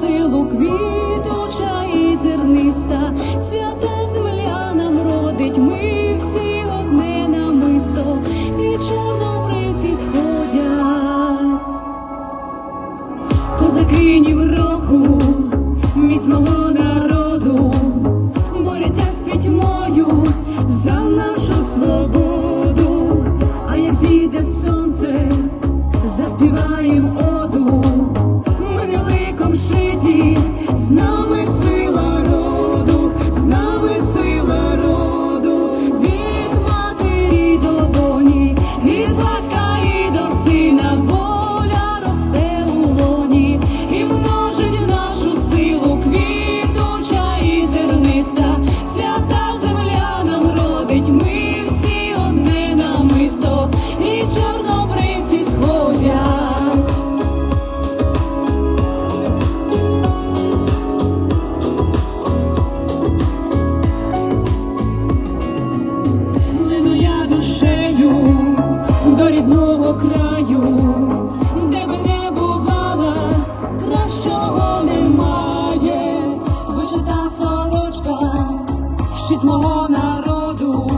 силу квітуча і зерниста, свята земля нам родить, ми всі одне намисто, і чорнобривці сходять, Козакинів року, міць мого народу, борються з пітьмою за нашу свободу, а як зійде сонце, заспіваємо оду житті з нами сила. чого немає, вишита сорочка, щит мого народу.